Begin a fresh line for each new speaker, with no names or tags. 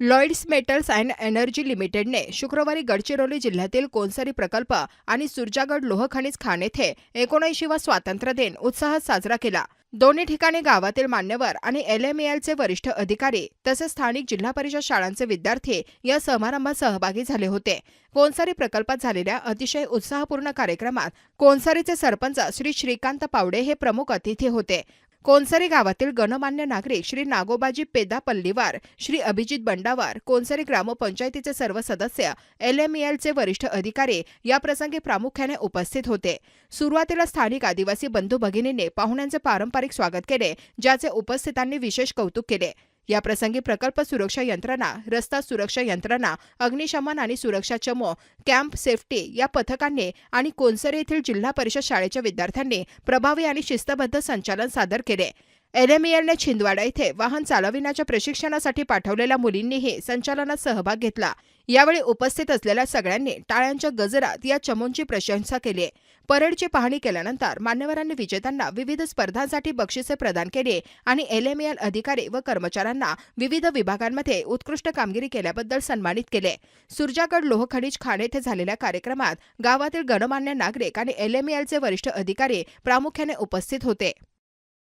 Lloyds metals and energy लिमिटेडने शुक्रवारी गडचिरोली जिल्ह्यातील कोनसरी प्रकल्प आणि सुरजागड लोहखनिज खाण येथे एकोणऐंशीवा स्वातंत्र्य दिन उत्साहात साजरा केला. दोन्ही ठिकाणी गावातील मान्यवर आणि एल एम वरिष्ठ अधिकारी तसेच स्थानिक जिल्हा परिषद शाळांचे विद्यार्थी या समारंभात सहभागी झाले होते. कोनसारी प्रकल्पात झालेल्या अतिशय उत्साहपूर्ण कार्यक्रमात कोनसारीचे सरपंच श्री श्रीकांत पावडे हे प्रमुख अतिथी होते. कोनसरी गावातील गणमान्य नागरिक श्री नागोबाजी पेदा पल्लीवार श्री अभिजित बंडावार कोनसरी ग्रामपंचायतीचे सर्व सदस्य एल एम वरिष्ठ अधिकारी याप्रसंगी प्रामुख्याने उपस्थित होते. सुरुवातीला स्थानिक आदिवासी बंधू भगिनींनी पाहुण्यांचे पारंपरिक स्वागत केले ज्याचे उपस्थितांनी विशेष कौतुक केले. याप्रसंगी प्रकल्प सुरक्षा यंत्रणा रस्ता सुरक्षा यंत्रणा अग्निशमन आणि सुरक्षा चमो कॅम्प सेफ्टी या पथकांनी आणि कोनसर येथील जिल्हा परिषद शाळेच्या विद्यार्थ्यांनी प्रभावी आणि शिस्तबद्ध संचालन सादर केले. एलएमईएलने छिंदवाडा येथे वाहन चालविण्याच्या प्रशिक्षणासाठी पाठवलेल्या मुलींनीही संचालनात सहभाग घेतला. यावेळी उपस्थित असलेल्या सगळ्यांनी टाळ्यांच्या गजरात या चमूंची प्रशंसा केली. परेडची पाहणी केल्यानंतर मान्यवरांनी विजेत्यांना विविध स्पर्धांसाठी बक्षिसे प्रदान केली आणि एलएमएल अधिकारी व कर्मचाऱ्यांना विविध विभागांमध्ये उत्कृष्ट कामगिरी केल्याबद्दल सन्मानित केले. सुरजागड लोहखनिज खाण येथे झालेल्या कार्यक्रमात गावातील गणमान्य नागरिक आणि एलएमएलचे वरिष्ठ अधिकारी प्रामुख्याने उपस्थित होते.